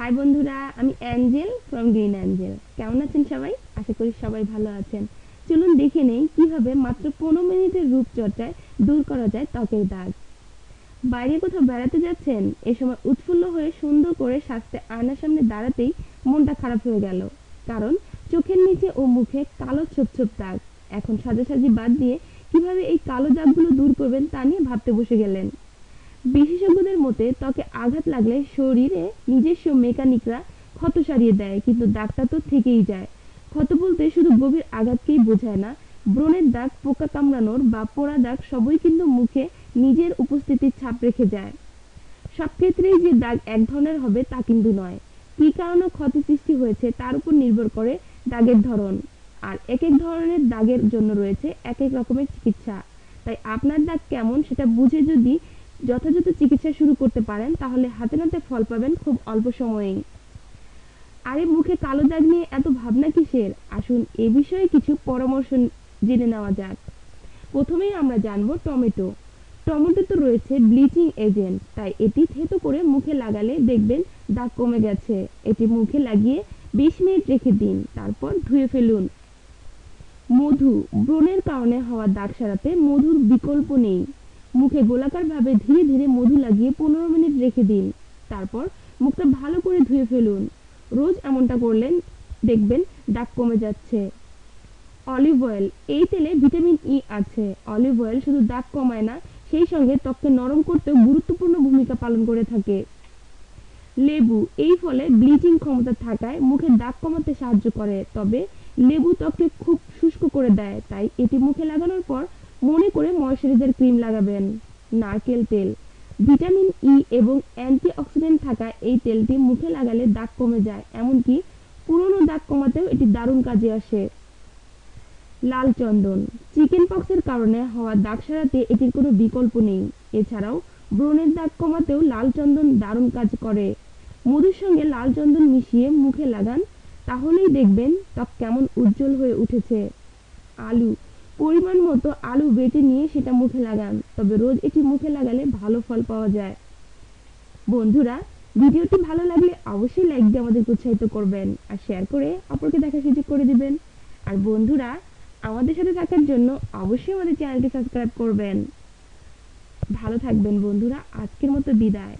High বন্ধুরা, আমি Angel from green Angel কেমন আছেন সবাই? আশা করি সবাই ভালো আছেন। চলুন দেখে নেই কীভাবে মাত্র পনেরো মিনিটের রূপচর্চায় দূর করা যায় ত্বকের দাগ। বাইরে কোথাও বেড়াতে যাচ্ছেন, এ সময় উৎফুল্ল হয়ে সুন্দর করে সাজতে আয়নার সামনে দাঁড়াতেই মনটা খারাপ হয়ে গেল। কারণ চোখের নিচে ও মুখে কালো ছোপ ছোপ দাগ। এখন সাজাসাজি বাদ দিয়ে কীভাবে এই কালো দাগগুলো দূর করবেন তা নিয়ে ভাবতে বসে গেলেন। বিশেষজ্ঞদের মতে, ত্বকে আঘাত লাগলে শরীরে নিজস্ব মেকানিকরা ক্ষত সারিয়ে দেয়, কিন্তু দাগটা তো থেকেই যায়। ক্ষত বলতে শুধু গভীর আঘাতকেই বোঝায় না, ব্রণের দাগ, পোকা কামড়ানোর বা পোড়া দাগ সবই কিন্তু মুখে নিজের উপস্থিতির ছাপ রেখে যায়। সব ক্ষেত্রেই যে দাগ এক ধরনের হবে তা কিন্তু নয়। কী কারণে ক্ষতি সৃষ্টি হয়েছে তার উপর নির্ভর করে দাগের ধরন। আর এক এক ধরনের দাগের জন্য রয়েছে এক এক রকমের চিকিৎসা। তাই আপনার দাগ কেমন সেটা বুঝে যদি যথাযথ চিকিৎসা শুরু করতে পারেন, তাহলে হাতে নাতে ফল পাবেন খুব অল্প সময়েই আরে মুখে কালো দাগ নিয়ে এত ভাবনা কিসের? আসুন এ বিষয়ে কিছু পরামর্শ জেনে নেওয়া যাক। প্রথমেই আমরা জানব টমেটো। টমেটোতে রয়েছে ব্লিচিং এজেন্ট, তাই এটি থেতো করে মুখে লাগালে দেখবেন দাগ কমে গেছে। এটি মুখে লাগিয়ে বিশ মিনিট রেখে দিন, তারপর ধুয়ে ফেলুন। মধু, ব্রণের কারণে হওয়া দাগ সারাতে মধুর বিকল্প নেই। মুখে গোলাকারভাবে ধীরে ধীরে মধু লাগিয়ে পনেরো মিনিট রেখে দিন। তারপর মুখটা ভালো করে ধুয়ে ফেলুন। রোজ এমনটা করলেন, দেখবেন দাগ কমে যাচ্ছে। অলিভ অয়েল, এই তেলে ভিটামিন ই আছে। অলিভ অয়েল শুধু দাগ কমায় না, সেই সঙ্গে ত্বককে নরম করতেও গুরুত্বপূর্ণ ভূমিকা পালন করে থাকে। লেবু, এই ফলে ব্লিচিং ক্ষমতা থাকায় মুখে দাগ কমাতে সাহায্য করে, তবে লেবু ত্বককে খুব শুষ্ক করে দেয়, তাই এটি মুখে লাগানোর পর মনে করে ময়শ্চারাইজার ক্রিম লাগাবেন, নারকেল তেল। ভিটামিন ই এবং অ্যান্টিঅক্সিডেন্ট থাকা এই তেলটি মুখে লাগালে দাগ কমে যায়, এমনকি পুরনো দাগ কমাতেও এটি দারুণ কাজে আসে। লাল চন্দন চিকেন পক্সের কারণে হওয়া দাগ সারাতে এটির কোনো বিকল্প নেই। এছাড়াও, ব্রণের দাগ কমাতেও লাল চন্দন দারুণ কাজ করে। মধুর সঙ্গে লাল চন্দন মিশিয়ে মুখে লাগান, তাহলেই দেখবেন ত্বক কেমন উজ্জ্বল হয়ে উঠেছে। আলু। পরিমাণ মতো আলু বেটে নিয়ে সেটা মুখে লাগান। তবে রোজ এটি মুখে লাগালে ভালো ফল পাওয়া যায়। বন্ধুরা, ভিডিওটি ভালো লাগলে অবশ্যই লাইক দিয়ে আমাদের উৎসাহিত করবেন আর শেয়ার করে অপরকে দেখার সুযোগ করে দিবেন। আর বন্ধুরা, আমাদের সাথে থাকার জন্য অবশ্যই আমাদের চ্যানেলটি সাবস্ক্রাইব করবেন। ভালো থাকবেন বন্ধুরা, আজকের মতো বিদায়।